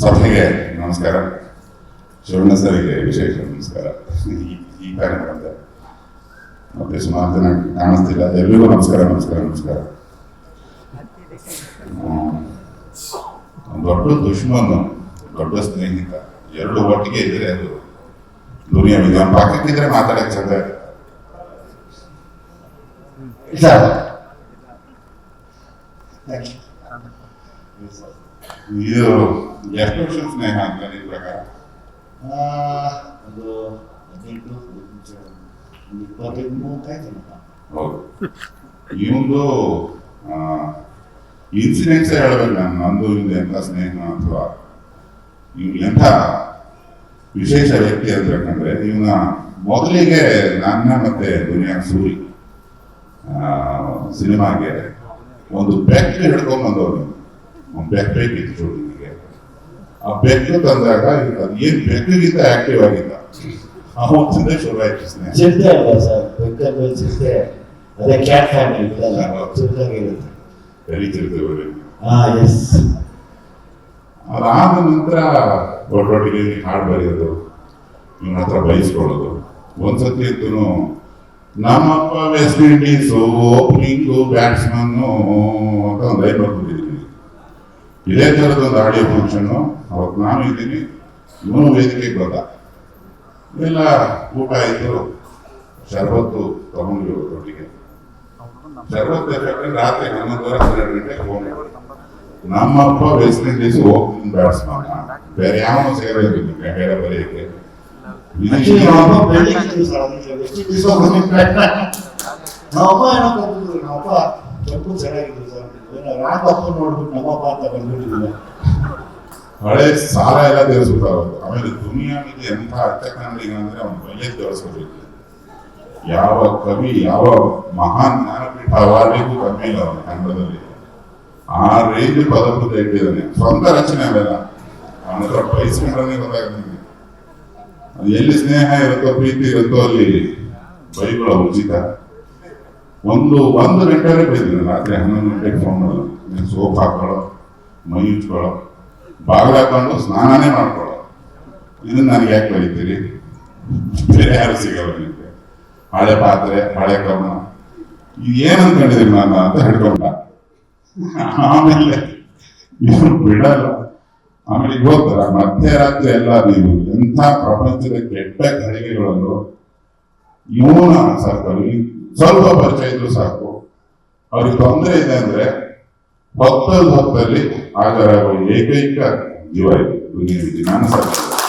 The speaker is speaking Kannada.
ಸಭೆಗೆ ನಮಸ್ಕಾರ. ಶಿವಣ್ಣ ಸರಿಗೆ ವಿಶೇಷ ನಮಸ್ಕಾರ. ಈ- ಈ ಕಾರ್ಯಕ್ರಮದ ಮತ್ತೆ ಸುಮಾರು ಜನ ಕಾಣಿಸ್ತಿಲ್ಲ. ಎಲ್ರಿಗೂ ನಮಸ್ಕಾರ ನಮಸ್ಕಾರ ನಮಸ್ಕಾರ. ದೊಡ್ಡ ದುಶ್ಮನ್ ದೊಡ್ಡ ಸ್ನೇಹಿತ. ಎರಡು ಒಟ್ಟಿಗೆ ಇದ್ರೆ ಅದು ದುನಿಯಾ ವಿಧಾನ ಪಕ್ಕಕ್ಕಿದ್ರೆ ಮಾತಾಡಕ್ಕೆ ಚಂದ ಸರ್ ಇದು ಎಷ್ಟು ವರ್ಷ ಸ್ನೇಹ ಅಂತ ನಿಮ್ ಪ್ರಕಾರ ಒಂದು ಹದಿನೆಂಟು ಒಂದು ಇಪ್ಪತ್ತೈದು ಮೂವತ್ತೈದು ಹೌದು ಇವೊಂದು ಇನ್ಸಿಡೆಂಟ್ಸ್ ಹೇಳಬೇಕು ನಾನು ನಂದು ಇಂದು ಎಂಥ ಸ್ನೇಹ ಅಥವಾ ಇವ್ ಎಂಥ ವಿಶೇಷ ವ್ಯಕ್ತಿ ಅಂತ ಯಾಕಂದ್ರೆ ಇವನ ಮೊದಲಿಗೆ ನನ್ನ ಮತ್ತೆ ದುನಿಯಾ ಸೂರಿ ಸಿನಿಮಾಗೆ ಒಂದು ಬೆಕ್ ಹಿಡ್ಕೊಂಡ್ ಬಂದವನು ಒಂದು ಬೆಕ್ ನಿಮಗೆ ಆ ಬೆಕ್ಕು ತಂದಾಗ ಅದು ಏನ್ ಬೆಕ್ಕಿಗಿಂತ ಆಕ್ಟಿವ್ ಆಗಿಲ್ಲ. ಅವತ್ತಿಂದ ಶುರು ಆಯ್ತು ಸ್ನೇಹ. ಚಿರತೆ ಅಲ್ಲ ಸರ್ ಬೆಕ್ಕಲ್ಲಿ ಚಿಂತೆ. ಅದೇ ಕ್ಯಾಟ್ ಫ್ಯಾಮಿಲಿ ಹಾ ಎಸ್ ಅದಾದ ನಂತರ ಒಟ್ಟೊಟ್ಟಿಗೆ ಹಾಡು ಬರೆಯೋದು ನಿಮ್ಮ ಹತ್ರ ಬಯಸ್ಕೊಳ್ಳೋದು. ಒಂದ್ಸತಿ ಇತ್ತು ನಮ್ಮಪ್ಪ ವೆಸ್ಟ್ ಇಂಡೀಸು ಓಪನಿಂಗು ಬ್ಯಾಟ್ಸ್ಮನ್ನು ಅಂತ ಒಂದು ಲೈನ್ ಬರ್ಬಿಟ್ಟಿದ್ದೀನಿ ಇದೇ ಥರದ ಒಂದು ಆಡಿಯೋ ಫಂಕ್ಷನ್ನು ಅವತ್ತು ನಾನು ಇದ್ದೀನಿ ಇವನು ವೇದಿಕೆಗೆ ಬಂದ. ಎಲ್ಲ ಊಟ ಆಯಿತು ಶರಬತ್ತು ತಗೊಂಡ್ವಿ ಒಟ್ಟಿಗೆ ಶರಬತ್ತು ಬೇಕಾದ್ರೆ ರಾತ್ರಿ ಹನ್ನೊಂದುವರೆ ಹನ್ನೆರಡು ಗಂಟೆಗೆ ಫೋನ್ ನಮ್ಮಪ್ಪ ವೆಸ್ಟ್ ಇಂಡೀಸ್ ಓಪನಿಂಗ್ ಬ್ಯಾಟ್ಸ್ಮನ್ ಬೇರೆ ಯಾವ ಸೇರೋದಿಲ್ಲ ಹೇಳ ಬರೆಯಕ್ಕೆ. ನಮ್ಮಪ್ಪ ಏನಪ್ಪ ಏನೋ ಸರ್. ಅಪ್ಪ ನೋಡ್ಬಿಟ್ಟು ನಮ್ಮಪ್ಪ ಅಂತ ಹಳೆ ಸಾಲ ಎಲ್ಲ ತೀರಿಸ್ಬಿಟ್ಟಾರ ಅವ್ರು. ಆಮೇಲೆ ದುನಿಯಾನಿಗೆ ಎಂಥ ಅರ್ಥ ಕನ್ನಡಿಗ ಅಂದ್ರೆ ಅವ್ನು ಯಾವ ಕವಿ, ಯಾವ ಮಹಾನ್ ಜ್ಞಾನಪೀಠ ಅವಾರ್ಡಿಗೂ ಕಮ್ಮಿ ಇಲ್ಲ ಅವನು ಕನ್ನಡದಲ್ಲಿ. ಆ ರೇಂಜ್ ಪದ ಇಟ್ಟಿದ್ದಾನೆ ಸ್ವಂತ ರಚನೆ ಅವೆಲ್ಲ ಅವನ ಹತ್ರ ಬಯಸ್ಕೊಂಡ್ರೆ ಗೊತ್ತಾಗ್ತದೆ ಅದು ಎಲ್ಲಿ ಸ್ನೇಹ ಇರುತ್ತೋ, ಪ್ರೀತಿ ಇರುತ್ತೋ ಅಲ್ಲಿ ಬೈಗಳ ಉಚಿತ. ಒಂದು ಒಂದು ಗಂಟೆಗೆ ಬೈದಿಲ್ಲ ರಾತ್ರಿ ಹನ್ನೊಂದು ಗಂಟೆಗೆ ಫೋನ್ ಮಾಡೋದು. ಸೋಪ್ ಹಾಕೊಳ್ಳೋ ಮೈ ಉಚ್ಕೊಳ್ಳೋ ಬಾಗಿಲು ಹಾಕೊಂಡು ಸ್ನಾನನೇ ಮಾಡ್ಕೊಳ್ಳೋ. ಇದನ್ನ ನನಗೆ ಯಾಕೆ ಬೆಳಿತೀರಿ ಬೇರೆ ಯಾರು ಸಿಗಲ್ಲ ನಿಮಗೆ ಹಳೆ ಪಾತ್ರೆ, ಹಳೆ ಕರ್ಮ. ಇದು ಏನ್ ಹೇಳಿದ್ರಿ ನಾನು ಅಂತ ಹಿಡ್ಕೊಂಡ ಆಮೇಲೆ ಇವರು ಬಿಡಲ್ಲ. ಆಮೇಲೆ ಈಗ ಹೋಗ್ತಾರ, ಮಧ್ಯರಾತ್ರಿ ಎಲ್ಲ ನೀವು ಎಂಥ ಪ್ರಪಂಚದ ಕೆಟ್ಟ ಘಳಿಗೆಗಳನ್ನು ಇವನ ಸರ್ಕಲ್ ಸ್ವಲ್ಪ ಪರಿಚಯ ಇದ್ರು ಸಾಕು. ಅವ್ರಿಗೆ ತೊಂದರೆ ಇದೆ ಅಂದ್ರೆ ಹೊತ್ತದ ಹೊತ್ತಲ್ಲಿ ಹಾಜರಾಗುವ ಏಕೈಕ ಜೀವ ಇದೆ. ನಾನು ಸರ್ಕಲ್